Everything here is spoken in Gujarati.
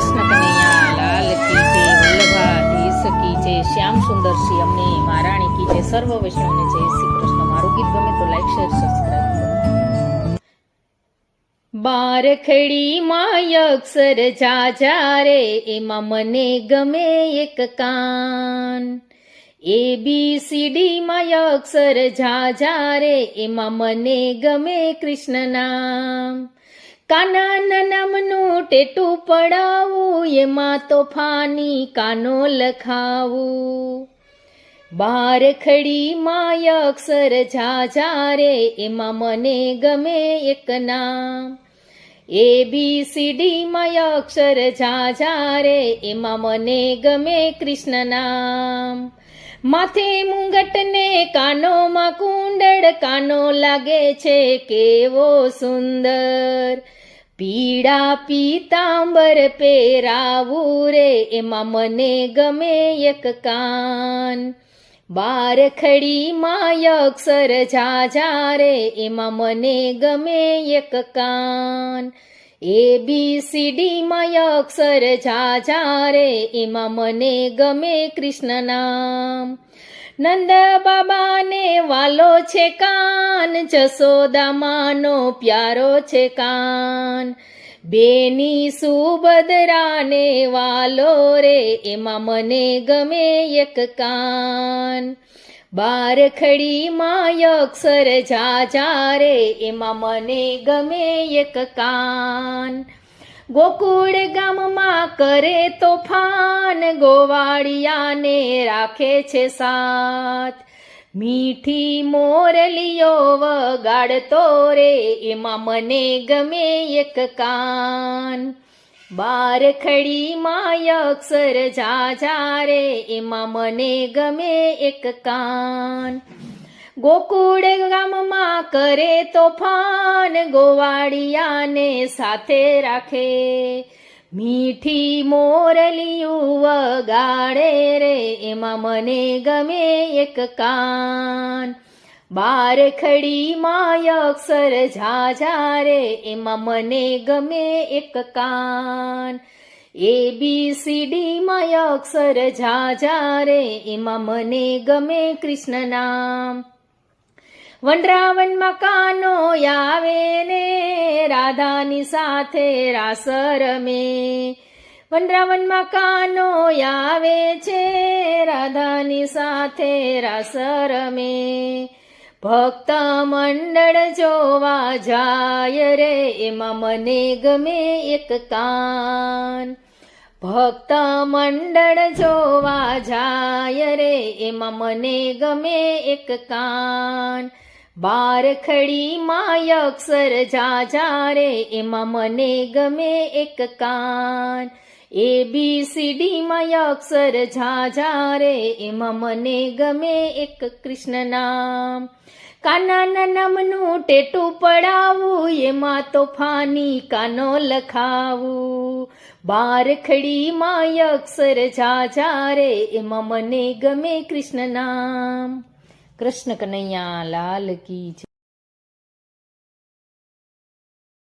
શ્યામ સુંદર શ્રી મહારાણી કી જય જય કૃષ્ણ. મારું ગીત ગમે તો લાઈક શેર બારખડી માં અક્ષર જા રે, એમાં મને ગમે એક કાન. એ બી સી ડી માં અક્ષર જા રે, એમાં મને ગમે કૃષ્ણ નામ. કાના નામનું ટેટું પડાવું, એમાં તોફાની કાનો લખાવું. બાર ખડી માય અક્ષર ઝાઝા રે એમાં મને ગમે એક નામ. એ બી સી ડી માય અક્ષર ઝાઝા રે એમાં મને ગમે કૃષ્ણ નામ. માથે મુંગટને કાનોમાં કુંડળ, કાનો લાગે છે કેવો સુંદર. પીળા પીતાંબર પહેરાવું રે એમાં મને ગમે એક કાન. બાર ખડી માયક્ષર જાજા રે એમાં મને ગમે એક કાન. એ બી સી ડી માયક્ષર જાજા રે એમાં મને ગમે કૃષ્ણ નામ. નંદ બાબાને વાલો છે કાન જસોદામાનો પ્યારો છે કાન. બેની સુભદ્રાને વાલો રે, એમાં મને ગમે એક કાન. બાર ખડી માય અક્ષર જાજા રે, એમાં મને ગમે એક કાન. ગોકુળ ગામમાં કરે તોફાન, ગોવાળિયાને રાખે છે સાથ. મીઠી મોરલીઓ વગાડતો રે, એમાં મને ગમે એક કાન. બાર ખડી માય અક્ષર જા રે, એમાં મને ગમે એક કાન. ગોકુળ ગામમાં કરે તોફાન, ગોવાળિયાને સાથે રાખે. મીઠી મોરલિયું વગાડે રે, એમાં મને ગમે એક કાન. બાર ખડી માય અક્ષર જાજા રે એમાં મને ગમે એક કાન. એ બી સી ડી માય અક્ષર જાજા રે એમાં મને ગમે કૃષ્ણ નામ. વનરાવનમાં કાનો આવે ને, રાધાની સાથે રાસ રમે વનરાવનમાં કાનો આવે છે, રાધાની સાથે રાસ રમે ભક્ત મંડળ જોવા જાય રે, એમાં મને ગમે એક કાન. ભક્ત મંડળ જોવા જાય રે, એમાં મને ગમે એક કાન. બાર ખડી માય અક્ષર જા રે એમાં મને ગમે એક કાન. એ બી સી ડી માય અક્ષર જા રે એમાં મને ગમે એક કૃષ્ણ નામ. કાનાના નામનું ટેટું પડાવું, એમાં તોફાની કાનો લખાવું. બાર ખડી માય અક્ષર જા રે એમાં મને ગમે કૃષ્ણ નામ. કૃષ્ણ કનૈયા લાલ કી